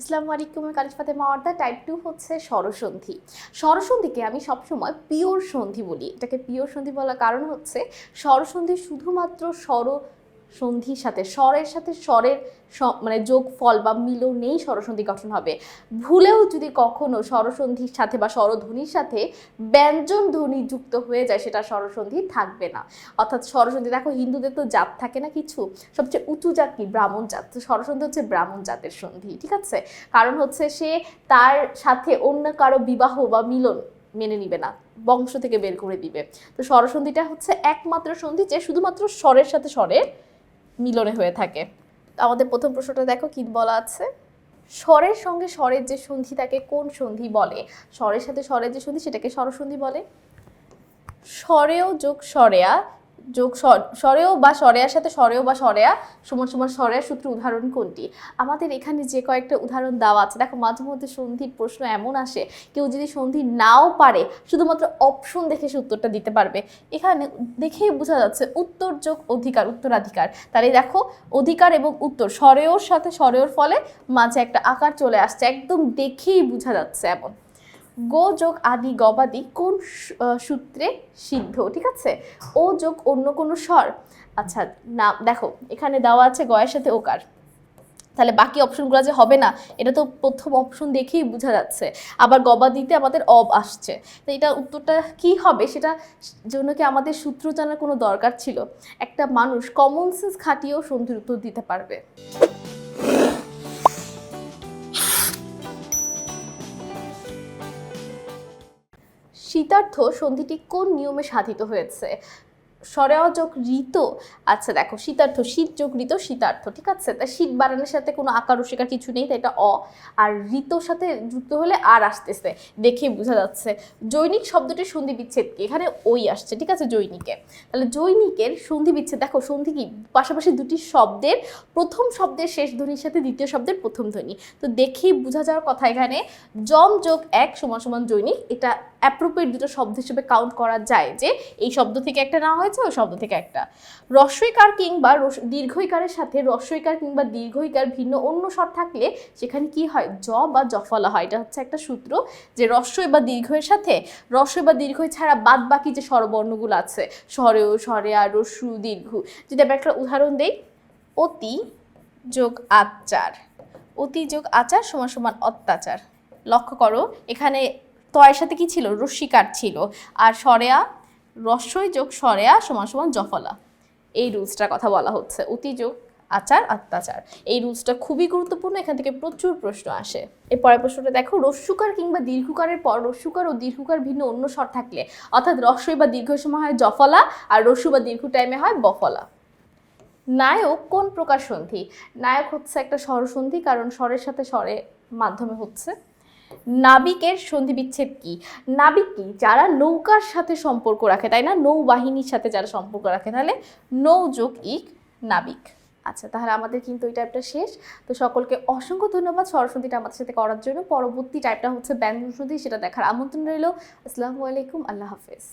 আসসালামু আলাইকুম কালিজ ফাতেমা অর্দা টাইপ টু হচ্ছে স্বরসন্ধি। স্বরসন্ধিকে আমি সবসময় পিওর সন্ধি বলি। এটাকে পিওর সন্ধি বলার কারণ হচ্ছে, স্বরসন্ধি শুধুমাত্র স্বর সন্ধির সাথে, স্বরের সাথে স্বরের মানে যোগ ফল বা মিলনেই স্বরসন্ধি গঠন হবে। ভুলেও যদি কখনো স্বরসন্ধির সাথে বা স্বরধ্বনির সাথে ব্যঞ্জন ধ্বনি যুক্ত হয়ে যায়, সেটা স্বরসন্ধি থাকবে না। অর্থাৎ স্বরসন্ধি, দেখো হিন্দুদের তো জাত থাকে না কিছু। সবচেয়ে উঁচু জাত কি? ব্রাহ্মণ জাত। তো স্বরসন্ধি হচ্ছে ব্রাহ্মণ জাতের সন্ধি, ঠিক আছে? কারণ হচ্ছে সে তার সাথে অন্য কারও বিবাহ বা মিলন মেনে নিবে না, বংশ থেকে বের করে দিবে। তো স্বরসন্ধিটা হচ্ছে একমাত্র সন্ধি যে শুধুমাত্র স্বরের সাথে স্বরের মিলনে হয়ে থাকে। আমাদের প্রথম প্রশ্নটা দেখো, কি বলা আছে? স্বরের সঙ্গে স্বরের যে সন্ধি তাকে কোন সন্ধি বলে? স্বরের সাথে স্বরের যে সন্ধি সেটাকে স্বরসন্ধি বলে। স্বরেও যোগ স্বরেয়া যোগ স্বরেও বা স্বরেয়ার সাথে স্বরেও বা স্বরেয়া, সমান সমান স্বরেয়ার সূত্র উদাহরণ কোনটি? আমাদের এখানে যে কয়েকটা উদাহরণ দেওয়া আছে, দেখো মাঝে মধ্যে সন্ধির প্রশ্ন এমন আসে, কেউ যদি সন্ধি নাও পারে, শুধুমাত্র অপশন দেখে সে উত্তরটা দিতে পারবে। এখানে দেখেই বোঝা যাচ্ছে উত্তর যোগ অধিকার, উত্তরাধিকার। তাহলে দেখো অধিকার এবং উত্তর স্বরেওর সাথে স্বরেওর ফলে মাঝে একটা আকার চলে আসছে, একদম দেখেই বোঝা যাচ্ছে এমন। গো যোগ আদি গবাদি কোন সূত্রে সিদ্ধ? ঠিক আছে? ও যোগ অন্য কোনো স্বর? আচ্ছা না, দেখো, এখানে দেওয়া আছে গয়ের সাথে ওকার। তাহলে বাকি অপশনগুলো যে হবে না, এটা তো প্রথম অপশন দেখেই বোঝা যাচ্ছে। আবার গবাদিতে আমাদের অব আসছে। তো এটা উত্তরটা কি হবে? সেটা জন্য কি আমাদের সূত্র জানার কোনো দরকার ছিল? একটা মানুষ কমন সেন্স খাটিয়েও সন্ধির উত্তর দিতে পারবে। শীতার্থ সন্ধিটি কোন নিয়মে সাধিত হয়েছে? স্বরেয় যোগ ঋত? আচ্ছা দেখো, শীতার্থ শীত যোগ ঋত, শীতার্থ, ঠিক আছে? তা শীত বাড়ানোর সাথে কোনো আকার রসিকার কিছু নেই তাই এটা অ। আর ঋতর সাথে যুক্ত হলে আর আসতেছে দেখে বোঝা যাচ্ছে। জৈনিক শব্দটির সন্ধি বিচ্ছেদ কি? এখানে ওই আসছে, ঠিক আছে, জৈনিকে। তাহলে জৈনিকের সন্ধি বিচ্ছেদ, দেখো, সন্ধি কি? পাশাপাশি দুটি শব্দের, প্রথম শব্দের শেষ ধ্বনির সাথে দ্বিতীয় শব্দের প্রথম ধ্বনি। তো দেখেই বোঝা যাওয়ার কথা এখানে জম যোগ এক সমান সমান জৈনিক, এটা অ্যাপ্রোপ্রিয়েট দুটো শব্দ হিসেবে কাউন্ট করা যায় যে এই শব্দ থেকে একটা নেওয়া হয়েছে, ওই শব্দ থেকে একটা। রস্বইকার কিংবা দীর্ঘইকারের সাথে রস্বইকার কিংবা দীর্ঘইকার ভিন্ন অন্য স্বর থাকলে সেখানে কি হয়? জ বা জফলা হয়, এটা হচ্ছে একটা সূত্র যে রস্বই বা দীর্ঘের সাথে, রস্বই বা দীর্ঘই ছাড়া বাদ বাকি যে স্বরবর্ণগুলো আছে স্বরেও আর রস্যু দীর্ঘ। যদি আমরা একটা উদাহরণ দেই, অতি যোগ আচার, অতি যোগ আচার সমান সমান অত্যাচার। লক্ষ্য করো, এখানে তয়ের সাথে কি ছিল? রস্বীকার ছিল। আর সরেয়া? রস্যই যোগ সরেয়া সমান সমান জফলা। এই রুলসটার কথা বলা হচ্ছে। অতি যোগ আচার অত্যাচার এই রুলসটা খুবই গুরুত্বপূর্ণ। এখান থেকে প্রচুর প্রশ্ন আসে। এর পরের প্রশ্নটা দেখো রস্যুকার কিংবা দীর্ঘকারের পর রস্যুকার ও দীর্ঘকার ভিন্ন অন্য স্বর থাকলে, অর্থাৎ রস্যই বা দীর্ঘ সময় হয় জফলা আর রস্যু বা দীর্ঘ টাইমে হয় বফলা। নায়ক কোন প্রকার সন্ধি? নায়ক হচ্ছে একটা স্বরসন্ধি, কারণ স্বরের সাথে স্বরে মাধ্যমে হচ্ছে। নাবিকের সন্ধি বিচ্ছেদ কি? নাবিক কি? যারা নৌকার সাথে সম্পর্ক রাখে, তাই না? নৌবাহিনীর সাথে যারা সম্পর্ক রাখে, তাহলে নৌ যোগ ইক নাবিক। আচ্ছা তাহলে আমাদের কিন্তু এই টাইপটা শেষ। তো সকলকে অসংখ্য ধন্যবাদ স্বরসন্ধিটা আমাদের সাথে করার জন্য। পরবর্তী টাইপটা হচ্ছে ব্যঞ্জন সন্ধি সেটা দেখার আমন্ত্রণ রইল। আসসালামু আলাইকুম, আল্লাহ হাফেজ।